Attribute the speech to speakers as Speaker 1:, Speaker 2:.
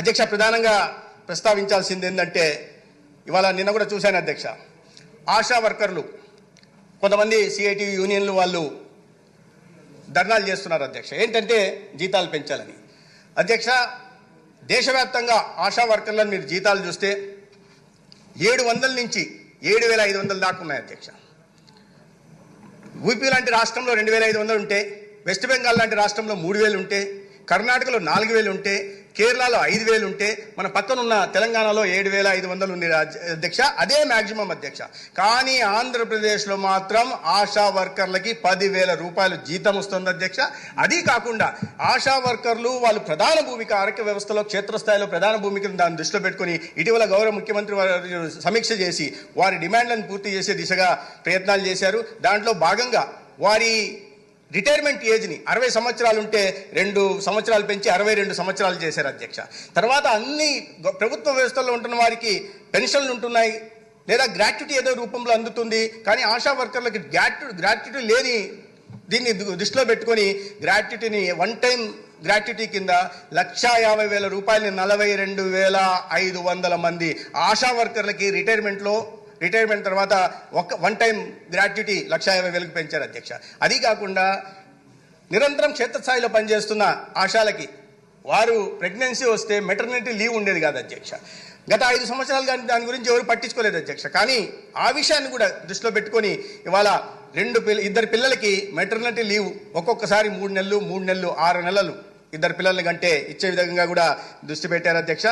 Speaker 1: అధ్యక్ష ప్రధానంగా ప్రస్తావించాల్సింది ఏంటంటే ఇవాళ నిన్న కూడా చూశాను అధ్యక్ష ఆశా వర్కర్లు కొంతమంది సిఐటి యూనియన్లు వాళ్ళు ధర్నాలు చేస్తున్నారు అధ్యక్ష. ఏంటంటే జీతాలు పెంచాలని. అధ్యక్ష దేశవ్యాప్తంగా ఆశా వర్కర్లను మీరు జీతాలు చూస్తే ఏడు వందల నుంచి ఏడు వేల ఐదు వందల దాకా ఉన్నాయి అధ్యక్ష. యూపీ లాంటి రాష్ట్రంలో రెండు వేల ఐదు వందలు ఉంటే వెస్ట్ బెంగాల్ లాంటి రాష్ట్రంలో మూడు వేలు ఉంటే కర్ణాటకలో నాలుగు వేలు ఉంటే కేరళలో ఐదు వేలు ఉంటే మన పక్కనున్న తెలంగాణలో ఏడు వేల ఐదు వందలు ఉంది అధ్యక్ష. అదే మ్యాక్సిమం అధ్యక్ష. కానీ ఆంధ్రప్రదేశ్లో మాత్రం ఆశా వర్కర్లకి పదివేల రూపాయలు జీతం వస్తుంది అధ్యక్ష. అది కాకుండా ఆశా వర్కర్లు వాళ్ళు ప్రధాన భూమిక ఆరోగ్య వ్యవస్థలో క్షేత్రస్థాయిలో ప్రధాన భూమికను దాన్ని దృష్టిలో పెట్టుకుని ఇటీవల గౌరవ ముఖ్యమంత్రి వారు సమీక్ష చేసి వారి డిమాండ్లను పూర్తి చేసే దిశగా ప్రయత్నాలు చేశారు. దాంట్లో భాగంగా వారి రిటైర్మెంట్ ఏజ్ని అరవై సంవత్సరాలు ఉంటే రెండు సంవత్సరాలు పెంచి అరవై రెండు సంవత్సరాలు చేశారు అధ్యక్ష. తర్వాత అన్ని ప్రభుత్వ వ్యవస్థల్లో ఉంటున్న వారికి పెన్షన్లు ఉంటున్నాయి లేదా గ్రాట్యుటీ ఏదో రూపంలో అందుతుంది. కానీ ఆశా వర్కర్లకి గ్రాట్యు గ్రాట్యుటీ లేని దీన్ని దృష్టిలో పెట్టుకొని గ్రాట్యుటీని వన్ టైం గ్రాట్యుటీ కింద లక్షా యాభై వేల రూపాయలని నలభై రెండు వేల ఐదు వందల మంది ఆశా వర్కర్లకి రిటైర్మెంట్లో రిటైర్మెంట్ తర్వాత ఒక వన్ టైం గ్రాట్యుటీ లక్ష యాభై వేలకు పెంచారు అధ్యక్ష. అది కాకుండా నిరంతరం క్షేత్రస్థాయిలో పనిచేస్తున్న ఆశాలకి వారు ప్రెగ్నెన్సీ వస్తే మెటర్నిటీ లీవ్ ఉండేది కాదు అధ్యక్ష. గత ఐదు సంవత్సరాలు కానీ దాని గురించి ఎవరు పట్టించుకోలేదు అధ్యక్ష. కానీ ఆ విషయాన్ని కూడా దృష్టిలో పెట్టుకొని ఇవాళ రెండు పిల్ల ఇద్దరు పిల్లలకి మెటర్నిటీ లీవ్ ఒక్కొక్కసారి మూడు నెలలు మూడు నెలలు ఆరు నెలలు ఇద్దరు పిల్లల్ని కంటే ఇచ్చే విధంగా కూడా దృష్టి పెట్టారు అధ్యక్ష.